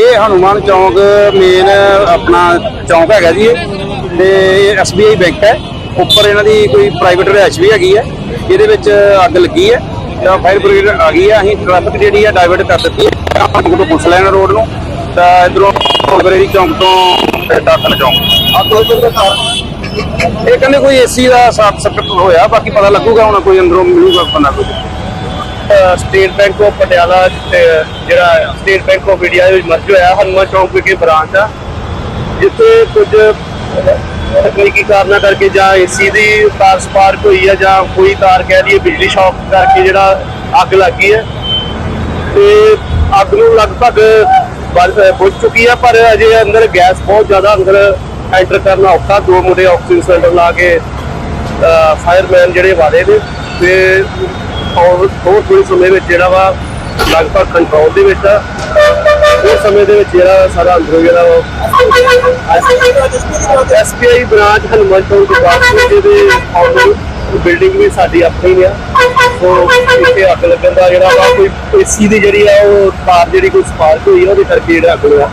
ਇਹ ਹਨੂਮਾਨ ਚੌਂਕ ਮੇਨ ਆਪਣਾ ਚੌਂਕ ਹੈਗਾ ਜੀ ਇਹ। ਤੇ ਐਸਬੀਆਈ ਬੈਂਕ ਹੈ। ਉੱਪਰ ਇਹਨਾਂ ਦੀ ਕੋਈ ਪ੍ਰਾਈਵੇਟ ਰਿਹਾਇਸ਼ ਵੀ ਹੈਗੀ ਹੈ। ਇਹਦੇ ਵਿੱਚ ਅੱਗ ਲੱਗੀ ਹੈ। ਤਾਂ ਫਾਇਰ ਬ੍ਰਿਗੇਡ ਆ ਗਈ ਹੈ। ਅਸੀਂ ਟ੍ਰੈਫਿਕ ਜਿਹੜੀ ਹੈ ਡਾਇਵਰਟ ਕਰ ਦਿੱਤੀ ਹੈ। ਆਪਾਂ ਤੋਂ ਪੁੱਛ ਲੈਣਾ ਰੋਡ ਨੂੰ। ਤਾਂ ਇਧਰੋਂ ਗਰੇਰੀ ਚੌਂਕ ਤੋਂ ਟਾਕਲ ਚੌਂਕ। ਅੱਗ ਲੱਗਣ ਦਾ ਇਹ ਕਹਿੰਦੇ ਕੋਈ ਏਸੀ ਦਾ ਸਾਫ਼ ਸਪਰਟ ਹੋਇਆ। ਬਾਕੀ ਪਤਾ ਲੱਗੂਗਾ ਹੁਣ ਕੋਈ ਅੰਦਰੋਂ ਮਿਲੂਗਾ ਬੰਦਾ ਕੋਈ। ਸਟੇਟ ਬੈਂਕ ਆਫ ਪਟਿਆਲਾ ਤੇ ਜਿਹੜਾ ਸਟੇਟ ਬੈਂਕ ਆਫ ਇੰਡੀਆ ਦੇ ਵਿੱਚ ਮਰਜ ਹੋਇਆ, ਹਨੂੰਮਾਨ ਚੌਂਕ ਵਿਖੇ ਬ੍ਰਾਂਚ ਆ, ਜਿੱਥੇ ਕੁਝ ਤਕਨੀਕੀ ਕਾਰਨਾਂ ਕਰਕੇ ਜਾਂ ਏਸੀ ਦੀ ਤਾਰ ਸਪਾਰਕ ਹੋਈ ਹੈ ਜਾਂ ਕੋਈ ਤਾਰ ਕਹਿ ਲਈਏ ਬਿਜਲੀ ਸ਼ੌਕ ਕਰਕੇ ਜਿਹੜਾ ਅੱਗ ਲੱਗੀ ਹੈ ਤੇ ਅੱਗ ਨੂੰ ਲਗਭਗ ਬੁਝ ਚੁੱਕੀ ਹੈ ਪਰ ਅਜੇ ਅੰਦਰ ਗੈਸ ਬਹੁਤ ਜ਼ਿਆਦਾ ਅੰਦਰ ਐਂਟਰ ਕਰਨਾ ਔਖਾ। ਦੋ ਮੁੰਡੇ ਆਕਸੀਜਨ ਸਿਲੰਡਰ ਲਾ ਕੇ ਫਾਇਰਮੈਨ ਜਿਹੜੇ ਵਾਲੇ ਨੇ, ਤੇ ਔਰ ਥੋੜ੍ਹੇ ਥੋੜ੍ਹੇ ਸਮੇਂ ਵਿੱਚ ਜਿਹੜਾ ਵਾ ਲਗਭਗ ਕੰਟਰੋਲ ਦੇ ਵਿੱਚ ਆ। ਉਸ ਸਮੇਂ ਦੇ ਵਿੱਚ ਜਿਹੜਾ ਸਾਰਾ ਅੰਦਰੋਂ ਜਿਹੜਾ ਐਸਪੀਆਈ ਬ੍ਰਾਂਚ ਹਨੂੰਮਾਨ ਚੌਂਕ ਦੇ ਬਾਅਦ ਜਿਹਦੇ ਬਿਲਡਿੰਗ ਵੀ ਸਾਡੀ ਆਪਣੀ ਨੇ ਸੋ ਇੱਥੇ ਅੱਗ ਲੱਗਣ ਦਾ ਜਿਹੜਾ ਵਾ ਕੋਈ ਏਸੀ ਦੀ ਜਿਹੜੀ ਆ ਉਹ ਤਾਰ ਜਿਹੜੀ ਕੋਈ ਸਪਾਰਕ ਹੋਈ ਆ, ਉਹਦੇ ਕਰਕੇ ਜਿਹੜਾ ਅੱਗ ਹੋਇਆ।